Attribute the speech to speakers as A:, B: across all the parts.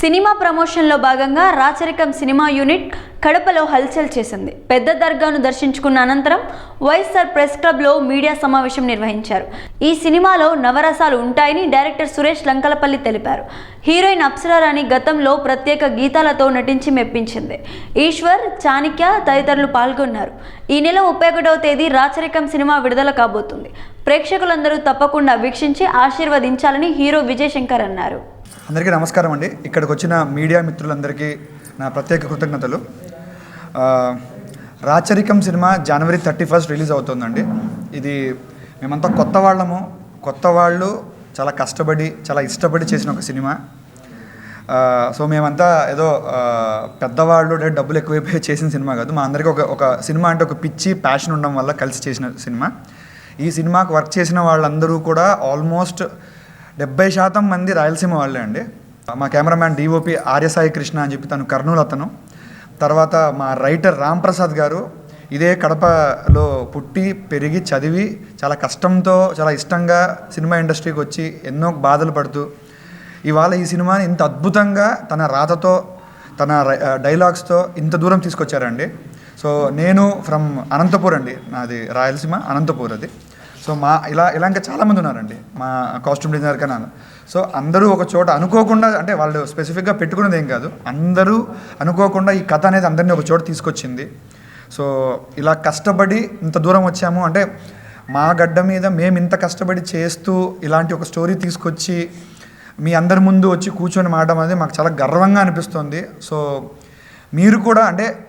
A: Cinema ప్రమోషన్లో భాగంగా రాచరికం సినిమా యూనిట్ కడపలో హల్చల్ చేసింది. పెద్ద దర్గాను దర్శించుకున్న అనంతరం వైఎస్ఆర్ ప్రెస్ క్లబ్లో మీడియా సమావేశం నిర్వహించారు. ఈ సినిమాలో నవరసాలు ఉంటాయని డైరెక్టర్ సురేష్ లంకలపల్లి తెలిపారు. హీరోయిన్ అప్సరారాణి గతంలో ప్రత్యేక గీతాలతో నటించి మెప్పించింది. ఈశ్వర్ చాణిక్య తదితరులు పాల్గొన్నారు. ఈ నెల ముప్పై ఒకటవ తేదీ రాచరికం సినిమా విడుదల కాబోతుంది. ప్రేక్షకులందరూ తప్పకుండా వీక్షించి ఆశీర్వదించాలని హీరో విజయశంకర్ అన్నారు.
B: అందరికీ నమస్కారం అండి. ఇక్కడికి వచ్చిన మీడియా మిత్రులందరికీ నా ప్రత్యేక కృతజ్ఞతలు. Racharikam cinema January thirty first release అవుతుందండి. ఇది మేమంతా కొత్త వాళ్ళము. కొత్త వాళ్ళు చాలా కష్టపడి చాలా ఇష్టపడి చేసిన ఒక సినిమా. సో మేమంతా ఏదో పెద్దవాళ్ళు డబ్బులు ఎక్కువైపోయి చేసిన సినిమా కాదు. మా అందరికీ ఒక ఒక సినిమా అంటే ఒక పిచ్చి ప్యాషన్ ఉండడం వల్ల కలిసి చేసిన సినిమా. ఈ సినిమాకి వర్క్ చేసిన వాళ్ళందరూ కూడా ఆల్మోస్ట్ డెబ్బై శాతం మంది రాయలసీమ వాళ్ళే అండి. మా కెమెరామ్యాన్ డిఓపి ఆర్యసాయి కృష్ణ అని చెప్పి తను కర్నూలు అతను. తర్వాత మా రైటర్ రామ్ ప్రసాద్ గారు ఇదే కడపలో పుట్టి పెరిగి చదివి చాలా కష్టంతో చాలా ఇష్టంగా సినిమా ఇండస్ట్రీకి వచ్చి ఎన్నో బాధలు పడుతూ ఇవాళ ఈ సినిమాని ఇంత అద్భుతంగా తన రాతతో తన డైలాగ్స్తో ఇంత దూరం తీసుకొచ్చారండి. సో నేను ఫ్రమ్ అనంతపూర్ అండి. నాది రాయలసీమ అనంతపూర్ అది. సో మా ఇలా ఇలా ఇంకా చాలామంది ఉన్నారండి. మా కాస్ట్యూమ్ డిజైనర్ కన్నా సో అందరూ ఒక చోట అనుకోకుండా అంటే వాళ్ళు స్పెసిఫిక్గా పెట్టుకున్నది ఏం కాదు. అందరూ అనుకోకుండా ఈ కథ అనేది అందరినీ ఒక చోట తీసుకొచ్చింది. సో ఇలా కష్టపడి ఇంత దూరం వచ్చాము. అంటే మా గడ్డ మీద మేము ఇంత కష్టపడి చేస్తూ ఇలాంటి ఒక స్టోరీ తీసుకొచ్చి మీ అందరి ముందు వచ్చి కూర్చొని మాడడం అనేది మాకు చాలా గర్వంగా అనిపిస్తుంది. సో మీరు కూడా అంటే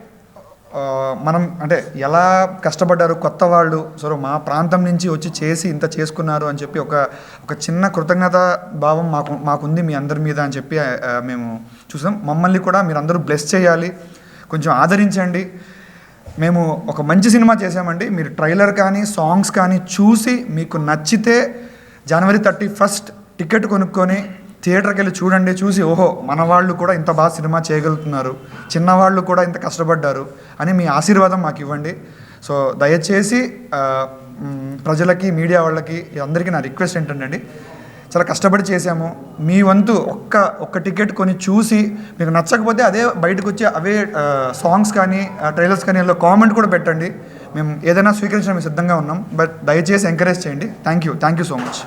B: మనం అంటే ఎలా కష్టపడ్డారు కొత్త వాళ్ళు? సో మా ప్రాంతం నుంచి వచ్చి చేసి ఇంత చేసుకున్నారు అని చెప్పి ఒక ఒక చిన్న కృతజ్ఞత భావం మాకు మాకుంది మీ అందరి మీద అని చెప్పి మేము చూసాం. మమ్మల్ని కూడా మీరు అందరూ బ్లెస్ చేయాలి. కొంచెం ఆదరించండి. మేము ఒక మంచి సినిమా చేసామండి మీరు ట్రైలర్ కానీ సాంగ్స్ కానీ చూసి మీకు నచ్చితే జనవరి థర్టీ ఫస్ట్ టికెట్ కొనుక్కొని థియేటర్కి వెళ్ళి చూడండి చూసి ఓహో మన వాళ్ళు కూడా ఇంత బాగా సినిమా చేయగలుగుతున్నారు చిన్నవాళ్ళు కూడా ఇంత కష్టపడ్డారు అని మీ ఆశీర్వాదం మాకు ఇవ్వండి. సో దయచేసి ప్రజలకి మీడియా వాళ్ళకి అందరికీ నా రిక్వెస్ట్ ఏంటంటే చాలా కష్టపడి చేసాము మీ వంతు ఒక్క ఒక్క టికెట్ కొని చూసి మీకు నచ్చకపోతే అదే బయటకు వచ్చి అవే సాంగ్స్ కానీ ట్రైలర్స్ కానీ ఏదో కామెంట్ కూడా పెట్టండి. మేము ఏదైనా స్వీకరించడానికి సిద్ధంగా ఉన్నాం. బట్ దయచేసి ఎంకరేజ్ చేయండి. Thank you. Thank you so much.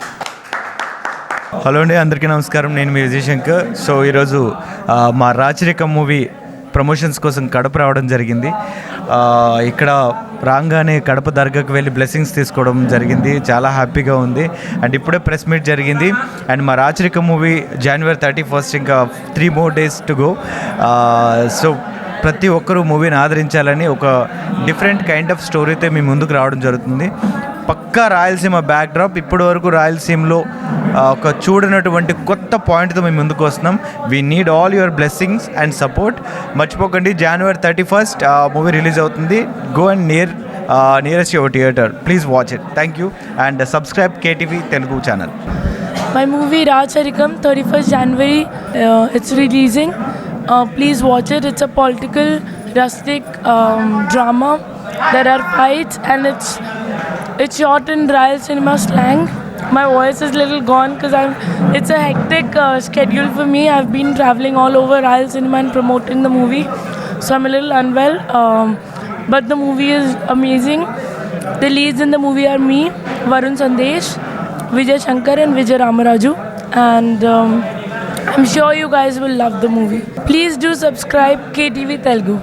C: Hello అండి అందరికీ నమస్కారం. నేను మీ విజయ్ శంకర్. సో ఈరోజు మా రాచరికం మూవీ ప్రమోషన్స్ కోసం కడప రావడం జరిగింది. ఇక్కడ రాగానే కడప దర్గాకు వెళ్ళి బ్లెస్సింగ్స్ తీసుకోవడం జరిగింది. చాలా హ్యాపీగా ఉంది. అండ్ ఇప్పుడే ప్రెస్ మీట్ జరిగింది. అండ్ మా Racharika movie January thirty first ఇంకా three more days to go. So ప్రతి ఒక్కరూ మూవీని ఆదరించాలని ఒక డిఫరెంట్ కైండ్ ఆఫ్ స్టోరీతో మీ ముందుకు రావడం జరుగుతుంది. పక్కా రాయలసీమ బ్యాక్ డ్రాప్ ఇప్పటి వరకు రాయలసీమలో ఒక చూడనటువంటి కొత్త పాయింట్తో మేము ముందుకు వస్తున్నాం. We need all your blessings and support మర్చిపోకండి January thirty first movie release అవుతుంది. Go and near nearest your theatre please watch it thank you and subscribe KTV Telugu channel
D: my movie Racharikam thirty first January it's releasing please watch it it's a political rustic drama there are fights and it's it's short in royal cinema slang My voice is a little gone because I'm. It's a hectic uh, schedule for me. I've been traveling all over Royal Cinema and promoting the movie, so I'm a little unwell. Um, but the movie is amazing. The leads in the movie are me, Varun Sandesh, Vijay Shankar and Vijay Ramaraju. And um, I'm sure you guys will love the movie. Please do subscribe KTV Telugu.